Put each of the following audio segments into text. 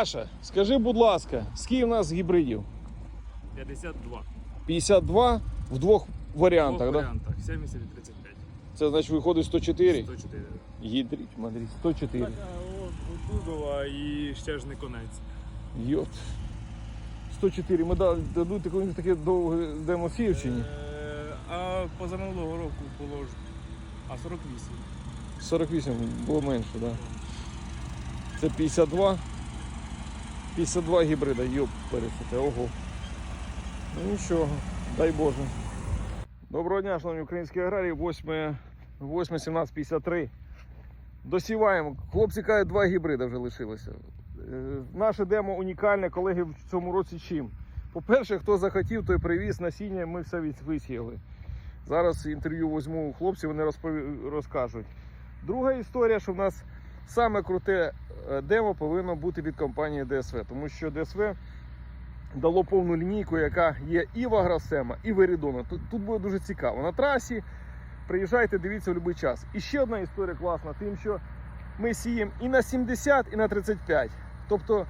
Саша, скажи, будь ласка, скільки в нас гібридів? 52. 52 в двох В варіантах, двох так? Да? варіантах. 70 і 35. Це значить виходить 104. 104. Гідріть, мадріть, 104. Так, а от Дудова і ще ж не конець. Йот. 104. Ми дадуть таке, таке довге демофів чи ні? Е, А позаминулого року положить. А 48. 48 було менше, так? Да? Це 52. 52 гібрида, йоп, пересите, ого. Ну нічого, дай Боже. Доброго дня, шановні українські аграрії, 8, 8 17, 53. Досіваємо. Хлопці кажуть, два гібрида вже лишилося. Е, Наше демо унікальне, колеги, в цьому році чим? По-перше, хто захотів, той привіз насіння, ми все висіяли. Зараз інтерв'ю візьму у хлопців, вони розпові- розкажуть. Друга історія, що в нас саме круте демо повинно бути від компанії DSV, тому що DSV дало повну лінійку, яка є і в Агросема, і в Ерідона. Тут, тут буде дуже цікаво. На трасі приїжджайте, дивіться в будь-який час. І ще одна історія класна, тим, що ми сіємо і на 70, і на 35. Тобто,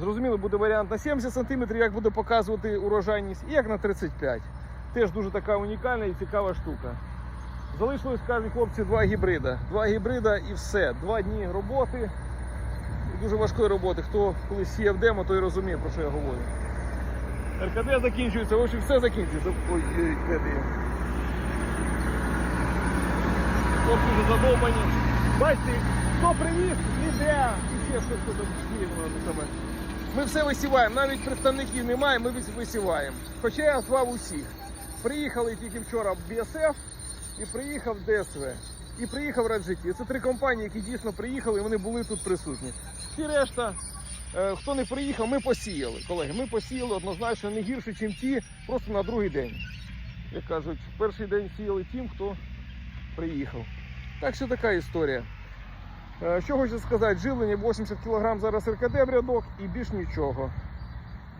зрозуміло, буде варіант на 70 см, як буде показувати урожайність, і як на 35. Теж дуже така унікальна і цікава штука. Залишилось, кажуть хлопці, два гібрида. Два гібрида і все. Два дні роботи. Дуже важкої роботи. Хто колись сіяв демо, той розуміє, про що я говорю. РКД закінчується, в общем, все закінчується. Ой, ой, де ти є? Хлопці вже задовбані. Бачите, хто привіз, ніде. І ще сіє, воно саме. Ми все висіваємо, навіть представників немає, ми висіваємо. Хоча я звав усіх. Приїхали тільки вчора в BSF і приїхав ДСВ. І приїхав Раджиті. Це три компанії, які дійсно приїхали, і вони були тут присутні. Всі решта, е, хто не приїхав, ми посіяли. Колеги, ми посіяли однозначно не гірше, ніж ті, просто на другий день. Як кажуть, перший день сіяли тим, хто приїхав. Так що така історія. Е, Що хочу сказати, живлення 80 кг зараз РКД в рядок і більш нічого.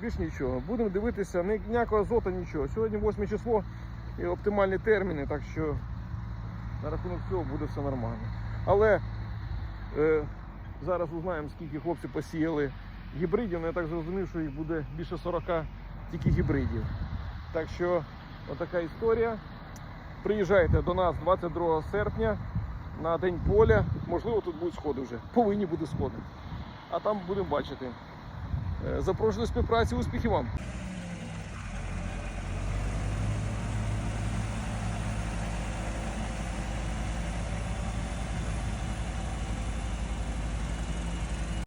Більш нічого. Будемо дивитися, ніякого азота, нічого. Сьогодні 8 число і оптимальні терміни, так що на рахунок цього буде все нормально. Але е, зараз узнаємо, скільки хлопці посіяли гібридів. Ну, я так зрозумів, що їх буде більше 40 тільки гібридів. Так що отака історія. Приїжджайте до нас 22 серпня на День поля. Можливо, тут будуть сходи вже. Повинні бути сходи. А там будемо бачити. Е, Запрошую до співпраці, успіхів вам!